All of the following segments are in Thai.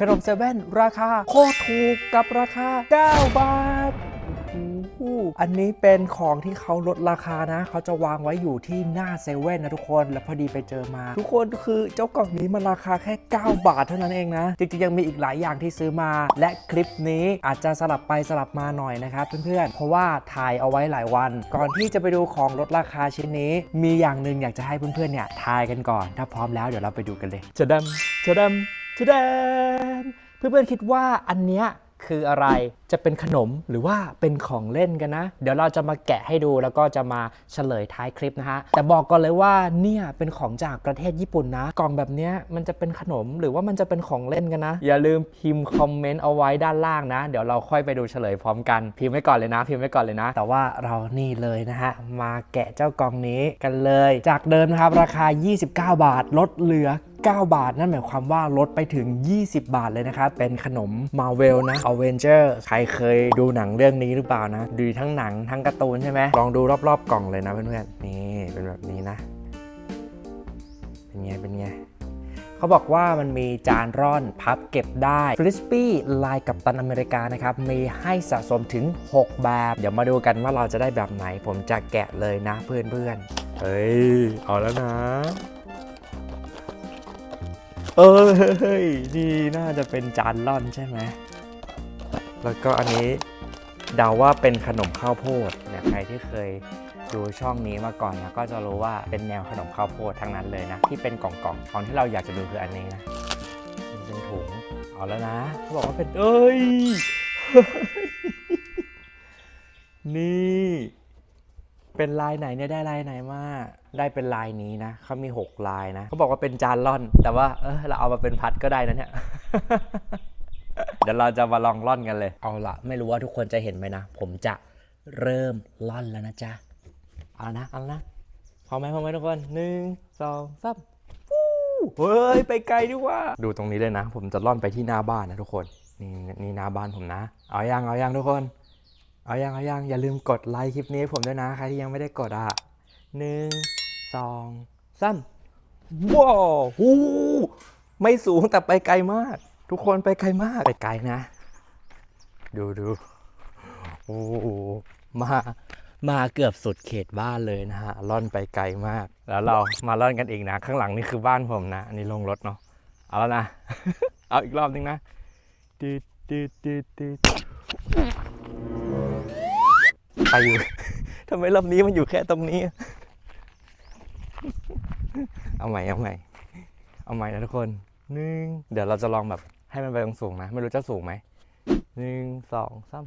ขนมเซเว่นราคาโคตรถูกกับราคา 9 บาทอันนี้เป็นของที่เขาลดราคานะ เขาจะวางไว้อยู่ที่หน้าเซเว่นนะทุกคน แล้วพอดีไปเจอมา ทุกคนคือเจ้ากล่องนี้มันราคาแค่ 9 บาทเท่านั้นเองนะ จริงๆ ยังมีอีกหลายอย่างที่ซื้อมา และคลิปนี้อาจจะสลับไปสลับมาหน่อยนะครับเพื่อนๆ เพราะว่าถ่ายเอาไว้หลายวัน ก่อนที่จะไปดูของลดราคาชิ้นนี้ มีอย่างหนึ่งอยากจะให้เพื่อนๆ เนี่ยทายกันก่อน ถ้าพร้อมแล้วเดี๋ยวเราไปดูกันเลยจะดำจะดำ จดำเพื่อนๆคิดว่าอันเนี้ยคืออะไรจะเป็นขนมหรือว่าเป็นของเล่นกันนะ เดี๋ยวเราจะมาแกะให้ดูแล้วก็จะมาเฉลยท้ายคลิปนะฮะ แต่บอกก่อนเลยว่าเนี่ยเป็นของจากประเทศญี่ปุ่นนะ กล่องแบบเนี้ยมันจะเป็นขนมหรือว่ามันจะเป็นของเล่นกันนะ อย่าลืมพิมพ์คอมเมนต์เอาไว้ด้านล่างนะ เดี๋ยวเราค่อยไปดูเฉลยพร้อมกัน พิมพ์ไว้ก่อนเลยนะ พิมพ์ไว้ก่อนเลยนะ แต่ว่าเรานี่เลยนะฮะมาแกะเจ้ากล่องนี้กันเลย จากเดิมนะครับราคา 29 บาท ลดเหลือ 9 บาท นั่นหมายความว่าลดไปถึง 20 บาทเลยนะครับเป็นขนม Marvel นะ Avenger ใครเคยดูหนังเรื่องนี้หรือเปล่านะ ดูทั้งหนังทั้งการ์ตูนใช่ไหมลองดูรอบๆกล่องเลยนะเพื่อนๆนี่เป็นแบบนี้นะ เป็นไงเป็นไงเขาบอกว่ามันมีจานร่อนพับเก็บได้ฟริสปี้ลายกับตันอเมริกานะครับ มีให้สะสมถึง 6 แบบ เดี๋ยวมาดูกันว่าเราจะได้แบบไหน ผมจะแกะเลยนะเพื่อนๆเฮ้ย เอาแล้วนะ เอ้ยนี่น่าจะเป็นจานร่อนใช่ไหม แล้วก็อันนี้เดาว่าเป็นขนมข้าวโพดเนี่ยใครที่เคยดูช่องนี้มาก่อนนะก็จะรู้ว่าเป็นแนวขนมข้าวโพดทั้งนั้นเลยนะ ที่เป็นกล่องๆของที่เราอยากจะดูคืออันนี้นะมันเป็นถุงเอาแล้วนะเขาบอกว่าเป็นเอ้ย นี่ เป็นลายไหนเนี่ยได้ลายไหนมาได้เป็นลายนี้นะเขามี 6 ลายนะเขาบอกว่าเป็นจานล่อน แต่ว่าเออเราเอามาเป็นพัดก็ได้นะเนี่ยเดี๋ยวเราจะมาลองล่อนกันเลย เอาละไม่รู้ว่าทุกคนจะเห็นไหมนะ ผมจะเริ่มล่อนแล้วนะจ๊ะ เอาละนะ เอาละนะพร้อมไหมพร้อมไหมทุกคนหนึ่งสองสามฟู้เฮ้ย ไปไกลดีว่า ดูตรงนี้เลยนะ ผมจะล่อนไปที่หน้าบ้านนะทุกคน นี่นี่หน้าบ้านผมนะ เอายังเอายังทุกคน เอายังเอายังอย่าลืมกดไลค์คลิปนี้ผมด้วยนะ ใครที่ยังไม่ได้กดอะหนึ่งสองสามว้าวหูไม่สูงแต่ไปไกลมาก ทุกคนไปไกลมาก ไปไกลนะ ดูดูโอ้มามาเกือบสุดเขตบ้านเลยนะฮะล่อนไปไกลมาก แล้วเรามาล่อนกันอีกนะ ข้างหลังนี่คือบ้านผมนะ อันนี้ลงรถเนาะเอาแล้วนะ เอาอีกรอบนึงนะตืดตืดตืดตืด ไปอยู่ ทำไมรอบนี้มันอยู่แค่ตรงนี้ เอาใหม่เอาใหม่ เอาใหม่นะทุกคนหนึ่งเดี๋ยวเราจะลองแบบให้มันไปตรงสูงนะ ไม่รู้จะสูงไหมหนึ่งสองสาม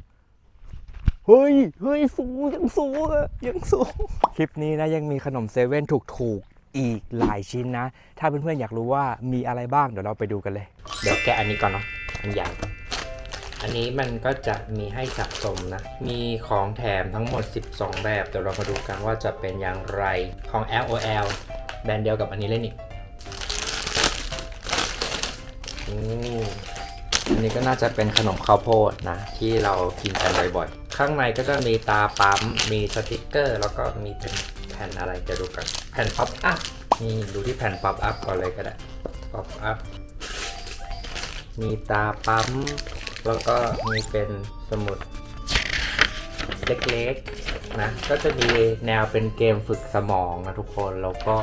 เฮ้ยเฮ้ยสูงยังสูงอะยังสูง คลิปนี้นะยังมีขนมเซเว่นถูกๆอีกหลายชิ้นนะ ถ้าเพื่อนๆอยากรู้ว่ามีอะไรบ้างเดี๋ยวเราไปดูกันเลย เดี๋ยวแกะอันนี้ก่อนเนาะอันใหญ่ อันนี้มันก็จะมีให้สะสมนะ มีของแถมทั้งหมด 12 แบบ เดี๋ยวเรามาดูกันว่าจะเป็นอย่างไรของ LOL แบรนด์เดียวกับอันนี้เลยนี่อันนี้ก็น่าจะเป็นขนมข้าวโพดนะ ที่เรากินกันบ่อยๆ ข้างในก็จะมีตาปั๊ม มีสติกเกอร์ แล้วก็มีเป็นแผ่นอะไรจะดูกัน แผ่นป๊อปอัพนี่ดูที่แผ่นป๊อปอัพก่อนเลยก็ได้ป๊อปอัพมีตาปั๊ม แล้วก็มีเป็นสมุดเล็กๆนะ ก็จะมีแนวเป็นเกมฝึกสมองนะทุกคน แล้วก็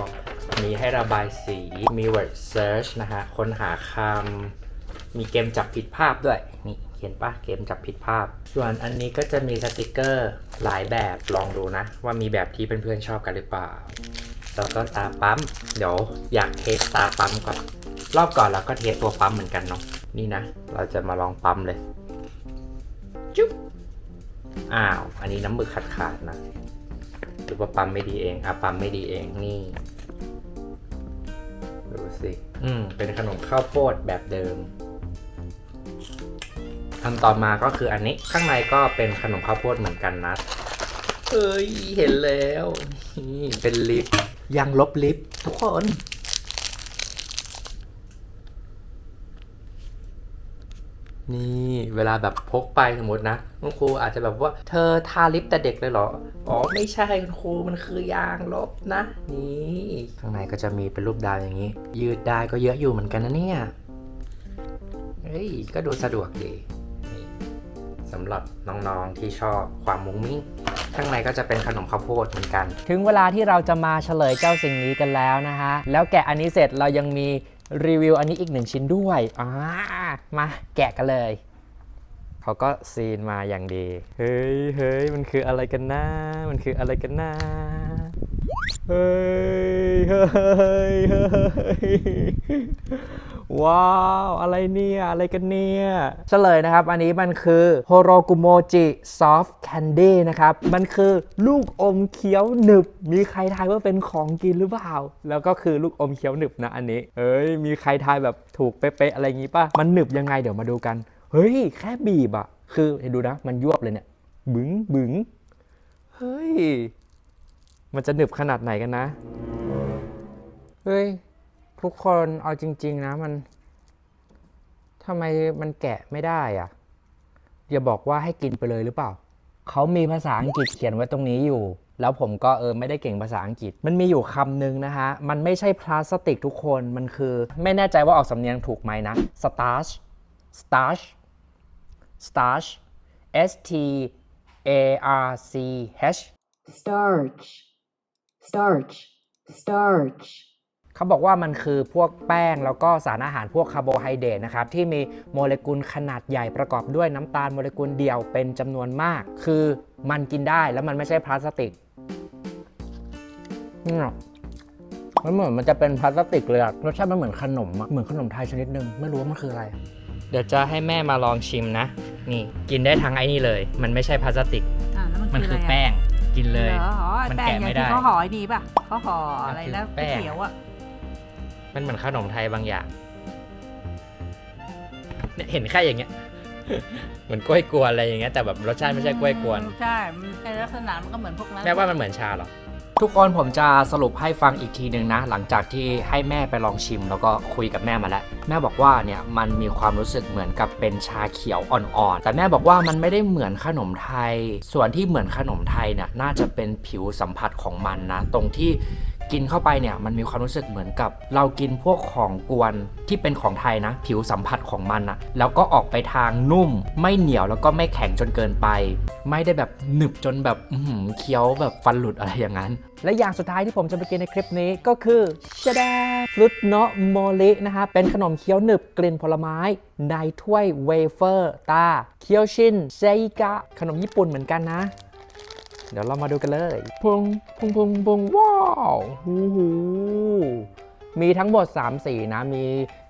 มีให้ระบายสี มี word search นะฮะ ค้นหาคำ มีเกมจับผิดภาพด้วย นี่เห็นปะเกมจับผิดภาพ ส่วนอันนี้ก็จะมีสติกเกอร์หลายแบบ ลองดูนะ ว่ามีแบบที่เพื่อนๆชอบกันหรือเปล่า แล้วก็ตาปั๊ม เดี๋ยวอยากเทสตาปั๊มก่อน รอบก่อนเราก็เทสตัวปั๊มเหมือนกันเนาะ นี่นะ เราจะมาลองปั๊มเลย จุ๊บ อ้าว อันนี้น้ำมือขาดขาดๆนะ หรือว่าปั๊มไม่ดีเอง อะ ปั๊มไม่ดีเอง นี่ ดูสิ อืม เป็นขนมข้าวโพดแบบเดิมอันต่อมาก็คืออันนี้ ข้างในก็เป็นขนมข้าวโพดเหมือนกันนะเอ้ย เห็นแล้วนี่เป็นลิปยังลบลิปทุกคน นี่เวลาแบบพกไปสมมตินะคุณครูอาจจะแบบว่าเธอทาลิปแต่เด็กเลยเหรอ อ๋อไม่ใช่คุณครูมันคือยางลบนะ นี่ข้างในก็จะมีเป็นรูปดาวอย่างนี้ ยืดได้ก็เยอะอยู่เหมือนกันนะเนี่ยเฮ้ยก็ดูสะดวกดีสำหรับน้องๆที่ชอบความมุ้งมิ้งข้างในก็จะเป็นขนมข้าวโพดเหมือนกัน ถึงเวลาที่เราจะมาเฉลยเจ้าสิ่งนี้กันแล้วนะฮะ แล้วแกะอันนี้เสร็จเรายังมี รีวิวอันนี้อีกหนึ่งชิ้นด้วยอ่ามาแกะกันเลย เขาก็ซีนมาอย่างดี เฮ้ยเฮ้ยมันคืออะไรกันนะ มันคืออะไรกันนะ เฮ้ยเฮ้ยเฮ้ย ว้าว อะไรเนี่ย อะไรกันเนี่ยเฉลยนะครับ อันนี้มันคือโฮโรกุโมจิซอฟต์แคนดี้นะครับ มันคือลูกอมเคี้ยวหนึบ มีใครทายว่าเป็นของกินหรือเปล่า แล้วก็คือลูกอมเคี้ยวหนึบนะอันนี้ เอ้ย มีใครทายแบบถูกเป๊ะๆอะไรอย่างงี้ป่ะ มันหนึบยังไงเดี๋ยวมาดูกัน เฮ้ย แค่บีบอะคือเห็นดูนะ มันยวบเลยเนี่ย บึ้งบึ้งเฮ้ย มันจะหนึบขนาดไหนกันนะ เฮ้ย ทุกคนเอาจริง ๆ นะมันทำไมมันแกะไม่ได้อะอย่าบอกว่าให้กินไปเลยหรือเปล่า เขามีภาษาอังกฤษเขียนไว้ตรงนี้อยู่ แล้วผมก็เออไม่ได้เก่งภาษาอังกฤษ มันมีอยู่คำหนึ่งนะฮะ มันไม่ใช่พลาสติกทุกคน มันคือ ไม่แน่ใจว่าออกสำเนียงถูกไหมนะ starch starch starch S T A R C H starch, starch, starch. เขาบอกว่ามันคือพวกแป้งแล้วก็สารอาหารพวกคาร์โบไฮเดรตนะครับที่มีโมเลกุลขนาดใหญ่ประกอบด้วยน้ำตาลโมเลกุลเดียวเป็นจำนวนมาก คือมันกินได้แล้วมันไม่ใช่พลาสติกเนี่ยมันเหมือนมันจะเป็นพลาสติกเลยอะรสชาติมันเหมือนขนมอะเหมือนขนมไทยชนิดหนึ่งไม่รู้ว่ามันคืออะไร เดี๋ยวจะให้แม่มาลองชิมนะ นี่กินได้ทั้งไอ้นี่เลย มันไม่ใช่พลาสติกอ่าแล้วมันมันคืคือออะไรแป้อะงกินเลยหรออ๋อมันแป้งแกะอย่างไม่ที่ได้เขาห่อไอ้นี่ป่ะเขาห่ออะไรมันคือแล้วแป้ก๋วยงเตี๋ยวอะ มันเหมือนขนมไทยบางอย่างเนี่ยเห็นแค่อย่างเงี้ย เหมือนกล้วยกวนอะไรอย่างเงี้ยแต่แบบรสชาติไม่ใช่กล้วยกวนใช่มันในลักษณะมันก็เหมือนพวกนั้นแม่ว่ามันเหมือนชาหรอทุกคนผมจะสรุปให้ฟังอีกทีหนึ่งนะ หลังจากที่ให้แม่ไปลองชิม แล้วก็คุยกับแม่มาแล้ว แม่บอกว่าเนี่ยมันมีความรู้สึกเหมือนกับเป็นชาเขียวอ่อนๆ แต่แม่บอกว่ามันไม่ได้เหมือนขนมไทย ส่วนที่เหมือนขนมไทยเนี่ยน่าจะเป็นผิวสัมผัสของมันนะ ตรงที่ กินเข้าไปเนี่ยมันมีความรู้สึกเหมือนกับ เรากินพวกของกวนที่เป็นของไทยนะ ผิวสัมผัสของมันอะแล้วก็ออกไปทางนุ่ม ไม่เหนียวแล้วก็ไม่แข็งจนเกินไป ไม่ได้แบบหนึบจนแบบเคี้ยวแบบฟันหลุดอะไรอย่างนั้น และอย่างสุดท้ายที่ผมจะไปกินในคลิปนี้ก็คือชาดาฟรุตเนาะโมลินะฮะเป็นขนมเคี้ยวหนึบกลิ่นผลไม้ในถ้วยเวเฟอร์ตาเคียวชินเซกะขนมญี่ปุ่นเหมือนกันนะ เดี๋ยวเรามาดูกันเลยพุงพุงพุงพุงว้าวหูหูมีทั้งหมด 3 สีนะ มี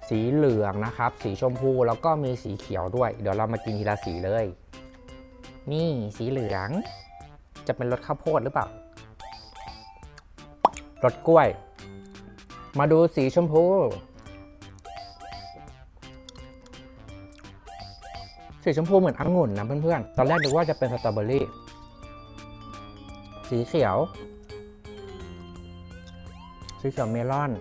สีเหลืองนะครับ สีชมพูแล้วก็มีสีเขียวด้วย เดี๋ยวเรามากินทีละสีเลย นี่สีเหลือง จะเป็นรสข้าวโพดหรือเปล่ารสกล้วย มาดูสีชมพู สีชมพูเหมือนองุ่นนะเพื่อนๆ ตอนแรกนึกว่าจะเป็นสตรอเบอรี่ สีเขียว สีเขียวเมลอน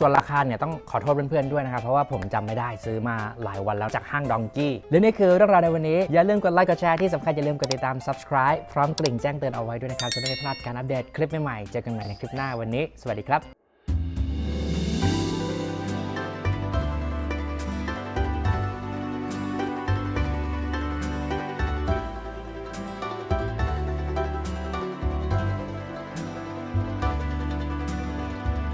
ส่วนราคาเนี่ยต้องขอโทษเพื่อนๆด้วยนะครับ เพราะว่าผมจำไม่ได้ซื้อมาหลายวันแล้วจากห้างดองกี้และนี่คือเรื่องราวในวันนี้ อย่าลืมกดไลค์กดแชร์ที่สำคัญอย่าลืมกดติดตาม subscribe พร้อมกลิ่งแจ้งเตือนเอาไว้ด้วยนะครับ จะได้ไม่พลาดการอัปเดตคลิปใหม่ๆเจอกันใหม่ในคลิปหน้าวันนี้ สวัสดีครับ